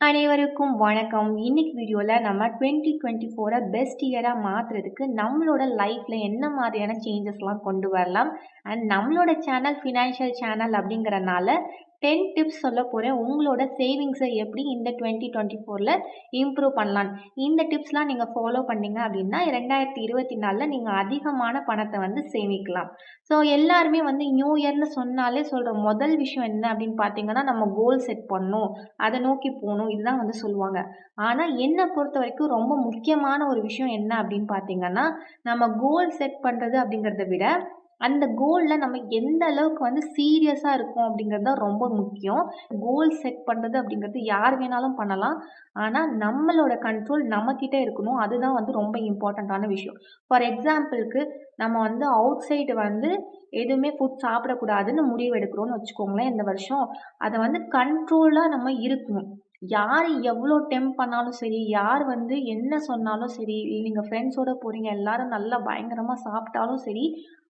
அனைவருக்கும் வணக்கம். இன்னைக்கு வீடியோவில் நம்ம டுவெண்ட்டி டுவெண்ட்டி ஃபோரை பெஸ்ட் இயராக மாற்றுறதுக்கு நம்மளோட லைஃப்பில் என்ன மாதிரியான சேஞ்சஸ்லாம் கொண்டு வரலாம்? அண்ட் நம்மளோட சேனல் ஃபினான்ஷியல் சேனல் அப்படிங்கிறனால டென் டிப்ஸ் சொல்ல போகிறேன் உங்களோட சேவிங்ஸை எப்படி இந்த டுவெண்ட்டி டுவெண்ட்டி ஃபோரில் இம்ப்ரூவ் பண்ணலாம்? இந்த டிப்ஸ்லாம் நீங்கள் ஃபாலோ பண்ணீங்க அப்படின்னா ரெண்டாயிரத்தி இருபத்தி நாலில் நீங்கள் அதிகமான பணத்தை வந்து சேமிக்கலாம். ஸோ எல்லாருமே வந்து நியூ இயர்னு சொன்னாலே சொல்கிற முதல் விஷயம் என்ன அப்படின்னு பார்த்தீங்கன்னா நம்ம கோல் செட் பண்ணணும். அதை நோக்கி போகணும். இதுதான் வந்து சொல்லுவாங்க. ஆனால் என்னை பொறுத்த வரைக்கும் ரொம்ப முக்கியமான ஒரு விஷயம் என்ன அப்படின்னு பார்த்தீங்கன்னா நம்ம கோல் செட் பண்ணுறது அப்படிங்கிறத விட அந்த கோலில் நம்ம எந்த அளவுக்கு வந்து சீரியஸாக இருக்கோம் அப்படிங்கிறது தான் ரொம்ப முக்கியம். கோல் செட் பண்ணுறது அப்படிங்கிறது யார் வேணாலும் பண்ணலாம். ஆனால் நம்மளோட கண்ட்ரோல் நம்மக்கிட்ட இருக்கணும். அதுதான் வந்து ரொம்ப இம்பார்ட்டண்ட்டான விஷயம். ஃபார் எக்ஸாம்பிளுக்கு நம்ம வந்து அவுட் சைடு வந்து எதுவுமே ஃபுட் சாப்பிடக்கூடாதுன்னு முடிவு எடுக்கிறோன்னு வச்சுக்கோங்களேன் இந்த வருஷம். அதை வந்து கண்ட்ரோலாக நம்ம இருக்கணும். யார் எவ்வளோ டெம்ப் பண்ணாலும் சரி யார் வந்து என்ன சொன்னாலும் சரி நீங்கள் ஃப்ரெண்ட்ஸோட போகிறீங்க எல்லாரும் நல்லா பயங்கரமாக சாப்பிட்டாலும் சரி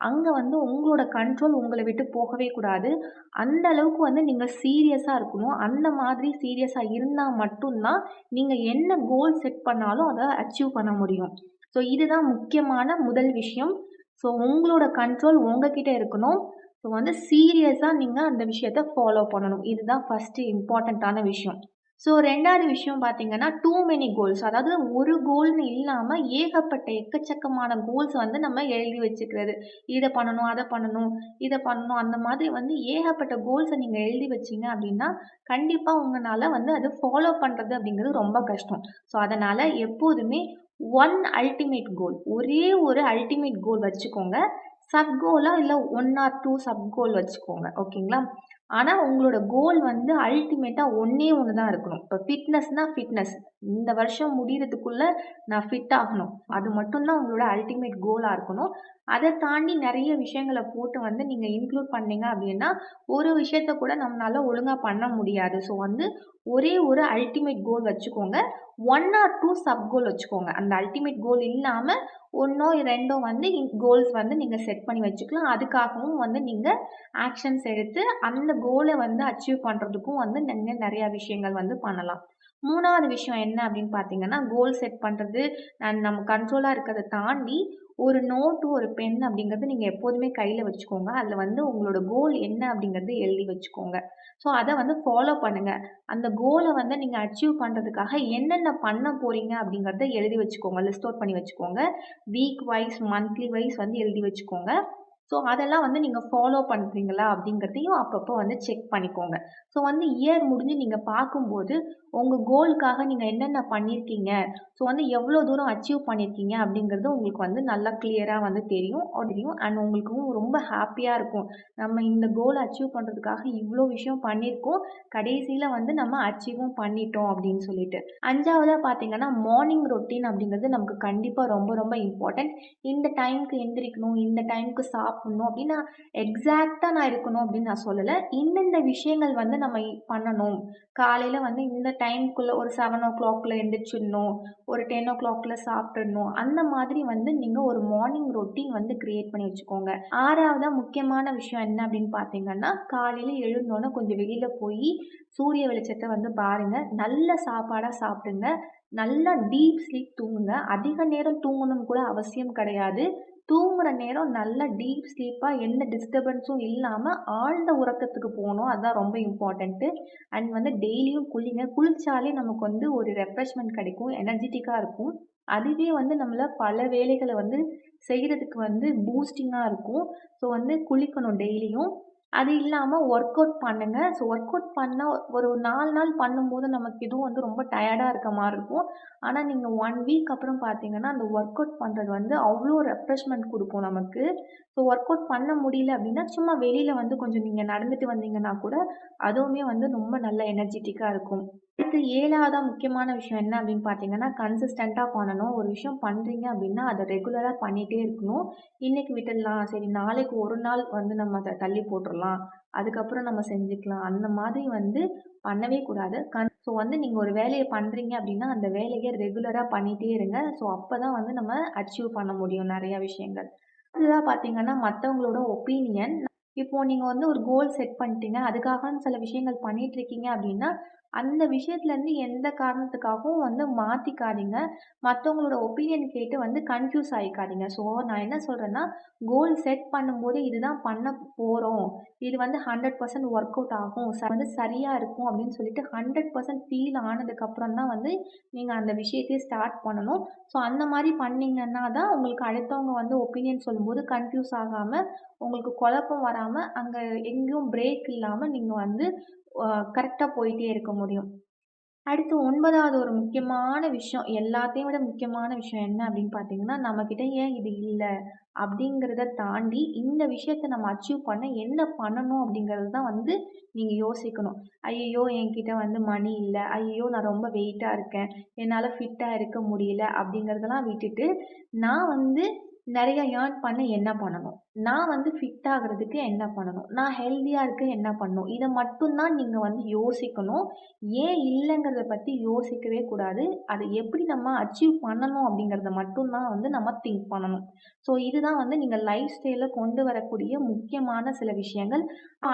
அங்கே வந்து உங்களோட கண்ட்ரோல் உங்களை விட்டு போகவே கூடாது. அந்த அளவுக்கு வந்து நீங்கள் சீரியஸாக இருக்கணும். அந்த மாதிரி சீரியஸாக இருந்தால் மட்டும்தான் நீங்கள் என்ன கோல் செட் பண்ணாலும் அதை அச்சீவ் பண்ண முடியும். ஸோ இதுதான் முக்கியமான முதல் விஷயம். ஸோ உங்களோட கண்ட்ரோல் உங்ககிட்ட இருக்கணும். ஸோ வந்து சீரியஸாக நீங்கள் அந்த விஷயத்த ஃபாலோ பண்ணணும். இதுதான் ஃபஸ்ட்டு இம்பார்ட்டண்ட்டான விஷயம். ஸோ ரெண்டாவது விஷயம் பார்த்தீங்கன்னா டூ மெனி கோல்ஸ் அதாவது ஒரு கோல்னு இல்லாமல் ஏகப்பட்ட எக்கச்சக்கமான கோல்ஸ் வந்து நம்ம எழுதி வச்சுக்கிறது. இதை பண்ணணும் அதை பண்ணணும் இதை பண்ணணும் அந்த மாதிரி வந்து ஏகப்பட்ட கோல்ஸை நீங்கள் எழுதி வச்சிங்க அப்படின்னா கண்டிப்பாக உங்களால் வந்து அது ஃபாலோ பண்ணுறது அப்படிங்கிறது ரொம்ப கஷ்டம். ஸோ அதனால் எப்போதுமே ஒன் அல்டிமேட் கோல் ஒரே ஒரு அல்டிமேட் கோல் வச்சுக்கோங்க. சப் கோலாக இல்லை one or two sub goal வச்சுக்கோங்க. ஓகேங்களா ஆனால் உங்களோட கோல் வந்து அல்டிமேட்டாக ஒன்றே ஒன்று தான் இருக்கணும். இப்போ ஃபிட்னஸ்னால் ஃபிட்னஸ் இந்த வருஷம் முடிகிறதுக்குள்ளே நான் ஃபிட் ஆகணும். அது மட்டும்தான் உங்களோட அல்டிமேட் கோலாக இருக்கணும். அதை தாண்டி நிறைய விஷயங்களை போட்டு வந்து நீங்கள் இன்க்ளூட் பண்ணீங்க அப்படின்னா ஒரு விஷயத்த கூட நம்மளால் ஒழுங்காக பண்ண முடியாது. ஸோ வந்து ஒரே ஒரு அல்டிமேட் கோல் வச்சுக்கோங்க. One or two sub goal வச்சுக்கோங்க. அந்த அல்டிமேட் கோல் இல்லாமல் ஒன்றோ ரெண்டோ வந்து கோல்ஸ் வந்து நீங்கள் செட் பண்ணி வச்சுக்கலாம். அதுக்காகவும் வந்து நீங்கள் ஆக்ஷன்ஸ் எடுத்து அந்த கோலை வந்து அச்சீவ் பண்ணுறதுக்கும் வந்து நீங்கள் நிறையா விஷயங்கள் வந்து பண்ணலாம். மூணாவது விஷயம் என்ன அப்படின்னு பார்த்தீங்கன்னா கோல் செட் பண்ணுறது நம்ம கண்ட்ரோலாக இருக்கிறத தாண்டி ஒரு நோட்டு ஒரு பென் அப்படிங்கிறது நீங்கள் எப்போதுமே கையில் வச்சுக்கோங்க. அதில் வந்து உங்களோட கோல் என்ன அப்படிங்கிறது எழுதி வச்சுக்கோங்க. ஸோ அதை வந்து ஃபாலோ பண்ணுங்கள் அந்த கோலை வந்து நீங்கள் அச்சீவ் பண்ணுறதுக்காக என்னென்ன பண்ண போகிறீங்க அப்படிங்கிறத எழுதி வச்சுக்கோங்க. லிஸ்ட் அவுட் பண்ணி வச்சுக்கோங்க. வீக் வைஸ் மந்த்லி வைஸ் வந்து எழுதி வச்சுக்கோங்க. ஸோ அதெல்லாம் வந்து நீங்கள் ஃபாலோ பண்ணுறீங்களா அப்படிங்கிறதையும் அப்பப்போ வந்து செக் பண்ணிக்கோங்க. ஸோ வந்து இயர் முடிஞ்சு நீங்கள் பார்க்கும்போது உங்கள் கோலுக்காக நீங்கள் என்னென்ன பண்ணியிருக்கீங்க ஸோ வந்து எவ்வளோ தூரம் அச்சீவ் பண்ணியிருக்கீங்க அப்படிங்கிறது உங்களுக்கு வந்து நல்லா கிளியராக வந்து தெரியும் தெரியும். அண்ட் உங்களுக்கும் ரொம்ப ஹாப்பியாக இருக்கும். நம்ம இந்த கோல் அச்சீவ் பண்ணுறதுக்காக இவ்வளோ விஷயம் பண்ணியிருக்கோம் கடைசியில் வந்து நம்ம அச்சீவும் பண்ணிட்டோம் அப்படின்னு சொல்லிட்டு. அஞ்சாவதாக பார்த்தீங்கன்னா மார்னிங் ரொட்டீன் அப்படிங்கிறது நமக்கு கண்டிப்பாக ரொம்ப ரொம்ப இம்பார்ட்டன்ட் இந்த டைமுக்கு எந்திரிக்கணும் இந்த டைமுக்கு சாப்பிட்ணும் அப்படின்னு நான் எக்ஸாக்டாக நான் இருக்கணும் அப்படின்னு நான் சொல்லலை. இந்தந்த விஷயங்கள் வந்து நம்ம பண்ணணும். காலையில் வந்து இந்த டைம்குள்ளே ஒரு செவன் ஓ கிளாக்கில் எழுந்திரிச்சிடணும் ஒரு டென் ஓ கிளாக்கில் சாப்பிட்றணும் அந்த மாதிரி வந்து நீங்கள் ஒரு மார்னிங் ரொட்டீன் வந்து க்ரியேட் பண்ணி வச்சுக்கோங்க. ஆறாவதாக முக்கியமான விஷயம் என்ன அப்படின்னு பார்த்தீங்கன்னா காலையில் எழுந்தோன்னே கொஞ்சம் வெளியில் போய் சூரிய வெளிச்சத்தை வந்து பாருங்கள் நல்ல சாப்பாடாக சாப்பிடுங்க. நல்லா டீப் ஸ்லீப் தூங்குங்க. அதிக நேரம் தூங்கணும்னு கூட அவசியம் கிடையாது. தூங்குகிற நேரம் நல்லா டீப் ஸ்லீப்பாக எந்த டிஸ்டர்பன்ஸும் இல்லாமல் ஆழ்ந்த உறக்கத்துக்கு போகணும். அதுதான் ரொம்ப இம்பார்ட்டண்ட்டு அண்ட் வந்து டெய்லியும் குளிங்க. குளித்தாலே நமக்கு வந்து ஒரு ரெஃப்ரெஷ்மெண்ட் கிடைக்கும். எனர்ஜெட்டிக்காக இருக்கும். அதுவே வந்து நம்மளை பல வேலைகளை வந்து செய்கிறதுக்கு வந்து பூஸ்டிங்காக இருக்கும். ஸோ வந்து குளிக்கணும் டெய்லியும். அது இல்லாமல் ஒர்க் அவுட் பண்ணுங்கள் ஸோ ஒர்க் அவுட் பண்ணால் ஒரு நாலு நாள் பண்ணும்போது நமக்கு இதுவும் வந்து ரொம்ப டயர்டாக இருக்க மாதிரி இருக்கும். ஆனால் நீங்கள் ஒன் வீக் அப்புறம் பார்த்தீங்கன்னா அந்த ஒர்க் அவுட் பண்ணுறது வந்து அவ்வளோ ரெஃப்ரெஷ்மெண்ட் கொடுக்கும் நமக்கு. ஸோ ஒர்க் அவுட் பண்ண முடியல அப்படின்னா சும்மா வெளியில் வந்து கொஞ்சம் நீங்கள் நடந்துட்டு வந்தீங்கன்னா கூட அதுவுமே வந்து ரொம்ப நல்ல எனர்ஜெட்டிக்காக இருக்கும். அடுத்து ஏழாவதாக முக்கியமான விஷயம் என்ன அப்படின்னு பார்த்தீங்கன்னா கன்சிஸ்டண்ட்டாக பண்ணணும். ஒரு விஷயம் பண்ணுறீங்க அப்படின்னா அதை ரெகுலராக பண்ணிகிட்டே இருக்கணும். இன்றைக்கி விட்டுடலாம் சரி நாளைக்கு ஒரு நாள் வந்து நம்ம அதை தள்ளி போட்டுடலாம். அதுக்கப்புறம் நம்ம செஞ்சுக்கலாம். அந்த மாதிரி வந்து பண்ணவே கூடாது. கன் ஸோ வந்து நீங்கள் ஒரு வேலையை பண்ணுறீங்க அப்படின்னா அந்த வேலையை ரெகுலராக பண்ணிகிட்டே இருங்க. ஸோ அப்போ தான் வந்து நம்ம அச்சீவ் பண்ண முடியும் நிறையா விஷயங்கள். அடுத்ததாக பார்த்தீங்கன்னா மற்றவங்களோட ஒப்பீனியன். இப்போது நீங்கள் வந்து ஒரு கோல் செட் பண்ணிட்டீங்க. அதுக்காக சில விஷயங்கள் பண்ணிகிட்ருக்கீங்க அப்படின்னா அந்த விஷயத்துலேருந்து எந்த காரணத்துக்காகவும் வந்து மாற்றிக்காதீங்க மற்றவங்களோட ஒப்பீனியன் கேட்டு வந்து கன்ஃப்யூஸ் ஆகிக்காதீங்க ஸோ நான் என்ன சொல்கிறேன்னா கோல் செட் பண்ணும்போது இதுதான் பண்ண போகிறோம் இது வந்து ஹண்ட்ரட் பர்சன்ட் ஒர்க் அவுட் ஆகும். ச வந்து சரியாக இருக்கும் அப்படின்னு சொல்லிட்டு ஹண்ட்ரட் பர்சன்ட் ஃபீல் ஆனதுக்கப்புறம் தான் வந்து நீங்கள் அந்த விஷயத்தையே ஸ்டார்ட் பண்ணணும். ஸோ அந்த மாதிரி பண்ணிங்கன்னா தான் உங்களுக்கு அடுத்தவங்க வந்து ஒப்பீனியன் சொல்லும்போது கன்ஃப்யூஸ் ஆகாமல் உங்களுக்கு குழப்பம் வராமல் அங்கே எங்கேயும் பிரேக் இல்லாமல் நீங்கள் வந்து கரெக்டாக போயிட்டே இருக்க முடியும். அடுத்து ஒன்பதாவது ஒரு முக்கியமான விஷயம் எல்லாத்தையும் விட முக்கியமான விஷயம் என்ன அப்படின்னு பார்த்தீங்கன்னா நம்மக்கிட்ட ஏன் இது இல்லை அப்படிங்கிறத தாண்டி இந்த விஷயத்த நம்ம அச்சீவ் பண்ண என்ன பண்ணணும் அப்படிங்கிறது தான் வந்து நீங்கள் யோசிக்கணும். ஐயையோ என்கிட்ட வந்து மணி இல்லை. ஐயோ நான் ரொம்ப வெயிட்டாக இருக்கேன். என்னால் ஃபிட்டாக இருக்க முடியல அப்படிங்கிறதெல்லாம் விட்டுட்டு நான் வந்து நிறைய ஏர்ன் பண்ண என்ன பண்ணணும்? நான் வந்து ஃபிட் ஆகிறதுக்கு என்ன பண்ணணும்? நான் ஹெல்த்தியாக இருக்க என்ன பண்ணணும்? இதை மட்டும்தான் நீங்கள் வந்து யோசிக்கணும். ஏன் இல்லைங்கிறத பற்றி யோசிக்கவே கூடாது. அதை எப்படி நம்ம அச்சீவ் பண்ணணும் அப்படிங்கிறத மட்டும்தான் வந்து நம்ம திங்க் பண்ணணும். ஸோ இதுதான் வந்து நீங்கள் லைஃப் ஸ்டைலில் கொண்டு வரக்கூடிய முக்கியமான சில விஷயங்கள்.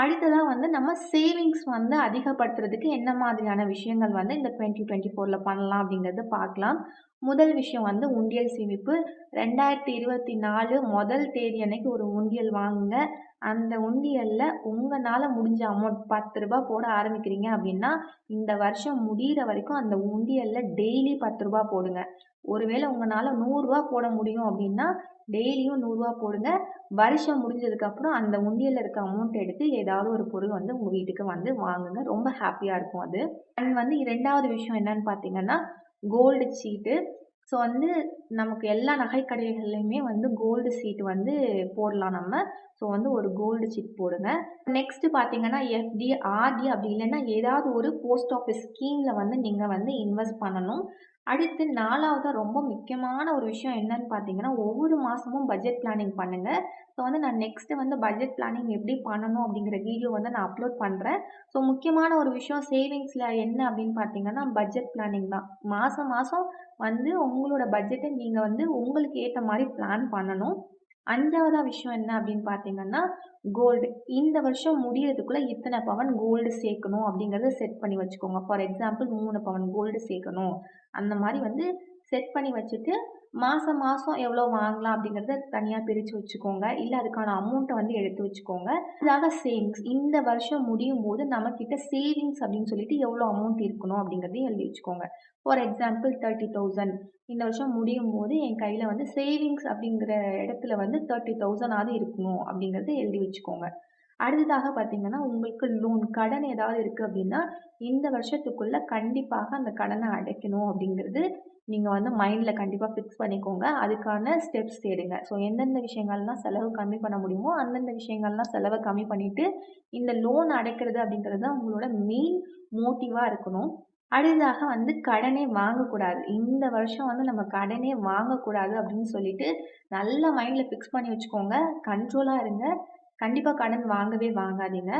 அடுத்ததாக வந்து நம்ம சேவிங்ஸ் வந்து அதிகப்படுத்துறதுக்கு என்ன மாதிரியான விஷயங்கள் வந்து இந்த டுவெண்ட்டி டுவெண்ட்டி ஃபோரில் பண்ணலாம் அப்படிங்கிறத பார்க்கலாம். முதல் விஷயம் வந்து உண்டியல் சேமிப்பு. ரெண்டாயிரத்தி இருபத்தி நாலு முதல் தேதி அன்னைக்கு ஒரு உண்டியல் வாங்குங்க. அந்த உண்டியலில் உங்களால் முடிஞ்ச அமௌண்ட் பத்து ரூபா போட ஆரம்பிக்கிறீங்க அப்படின்னா இந்த வருஷம் முடிகிற வரைக்கும் அந்த உண்டியலில் டெய்லி பத்து ரூபா போடுங்க. ஒருவேளை உங்களால் நூறுரூவா போட முடியும் அப்படின்னா டெய்லியும் நூறுரூவா போடுங்க. வருஷம் முடிஞ்சதுக்கப்புறம் அந்த உண்டியலில் இருக்க அமௌண்ட் எடுத்து ஏதாவது ஒரு பொருள் வந்து உங்கள் வீட்டுக்கு வந்து வாங்குங்க. ரொம்ப ஹாப்பியாக இருக்கும் அது. அண்ட் வந்து ரெண்டாவது விஷயம் என்னன்னு பார்த்தீங்கன்னா கோல்டு சீட்டு ஸோ வந்து நமக்கு எல்லா நகைக்கடைகள்லையுமே வந்து கோல்டு சீட் வந்து போடலாம் நம்ம. ஸோ வந்து ஒரு கோல்டு சீட் போடுங்க. நெக்ஸ்ட்டு பார்த்தீங்கன்னா எஃப்டி ஆர்டி அப்படி இல்லைன்னா ஏதாவது ஒரு போஸ்ட் ஆஃபீஸ் ஸ்கீமில் வந்து நீங்கள் வந்து இன்வெஸ்ட் பண்ணணும். அடுத்து நாலாவதாக ரொம்ப முக்கியமான ஒரு விஷயம் என்னன்னு பார்த்தீங்கன்னா ஒவ்வொரு மாதமும் பட்ஜெட் பிளானிங் பண்ணுங்கள் ஸோ வந்து நான் நெக்ஸ்ட்டு வந்து பட்ஜெட் பிளானிங் எப்படி பண்ணணும் அப்படிங்கிற வீடியோ வந்து நான் அப்லோட் பண்ணுறேன் ஸோ முக்கியமான ஒரு விஷயம் சேவிங்ஸில் என்ன அப்படின்னு பார்த்தீங்கன்னா பட்ஜெட் பிளானிங் தான். மாதம் மாதம் வந்து உங்களோட பட்ஜெட்டை நீங்கள் வந்து உங்களுக்கு ஏற்ற மாதிரி பிளான் பண்ணணும். அஞ்சாவதாக விஷயம் என்ன அப்படின்னு பார்த்தீங்கன்னா கோல்டு இந்த வருஷம் முடியறதுக்குள்ளே இத்தனை பவன் கோல்டு சேர்க்கணும் அப்படிங்கிறத செட் பண்ணி வச்சுக்கோங்க. ஃபார் எக்ஸாம்பிள் மூணு பவன் கோல்டு சேர்க்கணும். அந்த மாதிரி வந்து செட் பண்ணி வச்சுட்டு மாதம் மாதம் எவ்வளோ வாங்கலாம் அப்படிங்கிறத தனியாக பிரித்து வச்சுக்கோங்க. இல்லை அதுக்கான அமௌண்ட்டை வந்து எடுத்து வச்சுக்கோங்க. இதாக சேவிங்ஸ் இந்த வருஷம் முடியும் போது நம்மக்கிட்ட சேவிங்ஸ் அப்படின்னு சொல்லிட்டு எவ்வளோ அமௌண்ட் இருக்கணும் அப்படிங்கிறதையும் எழுதி வச்சுக்கோங்க. ஃபார் எக்ஸாம்பிள் தேர்ட்டி தௌசண்ட் இந்த வருஷம் முடியும் போது என் கையில் வந்து சேவிங்ஸ் அப்படிங்கிற இடத்துல வந்து தேர்ட்டி தௌசண்டாவது இருக்கணும் அப்படிங்கிறத எழுதி வச்சுக்கோங்க. அடுத்ததாக பார்த்தீங்கன்னா உங்களுக்கு லோன் கடன் ஏதாவது இருக்குது அப்படின்னா இந்த வருஷத்துக்குள்ளே கண்டிப்பாக அந்த கடனை அடைக்கணும் அப்படிங்கிறது நீங்கள் வந்து மைண்டில் கண்டிப்பாக ஃபிக்ஸ் பண்ணிக்கோங்க. அதுக்கான ஸ்டெப்ஸ் தேடுங்க. ஸோ எந்தெந்த விஷயங்கள்லாம் செலவு கம்மி பண்ண முடியுமோ அந்தந்த விஷயங்கள்லாம் செலவை கம்மி பண்ணிவிட்டு இந்த லோன் அடைக்கிறது அப்படிங்கிறது தான் உங்களோட மெயின் மோட்டிவாக இருக்கணும். அடுத்ததாக வந்து கடனே வாங்கக்கூடாது. இந்த வருஷம் வந்து நம்ம கடனே வாங்கக்கூடாது அப்படின்னு சொல்லிட்டு நல்ல மைண்டில் ஃபிக்ஸ் பண்ணி வச்சுக்கோங்க. கண்ட்ரோலாக இருங்க. கண்டிப்பாக கடன் வாங்கவே வாங்காதீங்க.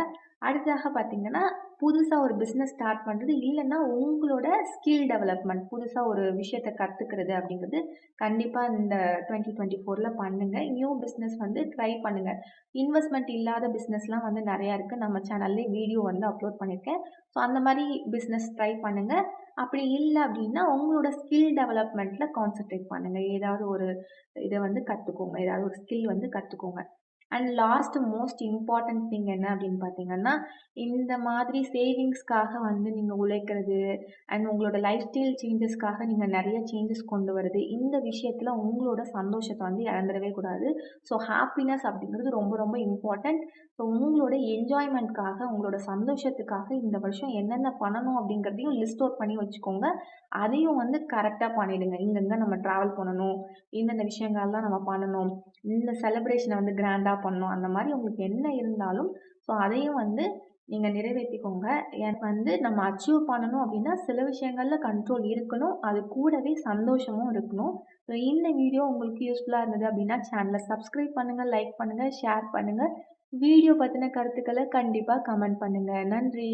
அடுத்ததாக பார்த்தீங்கன்னா புதுசாக ஒரு பிஸ்னஸ் ஸ்டார்ட் பண்ணுறது இல்லைன்னா உங்களோட ஸ்கில் டெவலப்மெண்ட் புதுசாக ஒரு விஷயத்தை கற்றுக்கிறது அப்படிங்கிறது கண்டிப்பாக இந்த டுவெண்ட்டி டுவெண்ட்டி ஃபோரில் பண்ணுங்கள் நியூ பிஸ்னஸ் வந்து ட்ரை பண்ணுங்கள் இன்வெஸ்ட்மெண்ட் இல்லாத பிஸ்னஸ்லாம் வந்து நிறையா இருக்குது நம்ம சேனல்லே வீடியோ வந்து அப்லோட் பண்ணியிருக்கேன் ஸோ அந்த மாதிரி பிஸ்னஸ் ட்ரை பண்ணுங்கள் அப்படி இல்லை அப்படின்னா உங்களோட ஸ்கில் டெவலப்மெண்ட்டில் கான்சென்ட்ரேட் பண்ணுங்கள் ஏதாவது ஒரு இதை வந்து கற்றுக்கோங்க ஏதாவது ஒரு ஸ்கில் வந்து கற்றுக்கோங்க and last most important thing என்ன அப்படின்னு பார்த்தீங்கன்னா இந்த மாதிரி சேவிங்ஸ்க்காக வந்து நீங்கள் உழைக்கிறது அண்ட் உங்களோட லைஃப் ஸ்டைல் சேஞ்சஸ்க்காக நீங்கள் நிறைய சேஞ்சஸ் கொண்டு வருது இந்த விஷயத்தில் உங்களோட சந்தோஷத்தை வந்து இழந்துடவே கூடாது. ஸோ ஹாப்பினஸ் அப்படிங்கிறது ரொம்ப ரொம்ப இம்பார்ட்டண்ட் ஸோ உங்களோட என்ஜாய்மெண்ட்காக உங்களோட சந்தோஷத்துக்காக இந்த வருஷம் என்னென்ன பண்ணணும் அப்படிங்கிறதையும் லிஸ்ட் அவுட் பண்ணி வச்சுக்கோங்க. அதையும் வந்து கரெக்டாக பண்ணிவிடுங்க இங்கங்கே நம்ம ட்ராவல் பண்ணணும். இந்தந்த விஷயங்கள்லாம் நம்ம பண்ணணும். இந்த செலிப்ரேஷனை வந்து கிராண்டாக பண்ணணும் அந்த மாதிரி உங்களுக்கு என்ன இருந்தாலும் ஸோ அதையும் வந்து நீங்கள் நிறைவேற்றிக்கோங்க எனக்கு வந்து நம்ம அச்சீவ் பண்ணணும் அப்படின்னா சில விஷயங்களில் கண்ட்ரோல் இருக்கணும். அது கூடவே சந்தோஷமும் இருக்கணும். ஸோ இந்த வீடியோ உங்களுக்கு யூஸ்ஃபுல்லாக இருந்தது அப்படின்னா சேனலை சப்ஸ்கிரைப் பண்ணுங்கள் லைக் பண்ணுங்கள் ஷேர் பண்ணுங்கள் வீடியோ பற்றின கருத்துக்களை கண்டிப்பாக கமெண்ட் பண்ணுங்கள் நன்றி.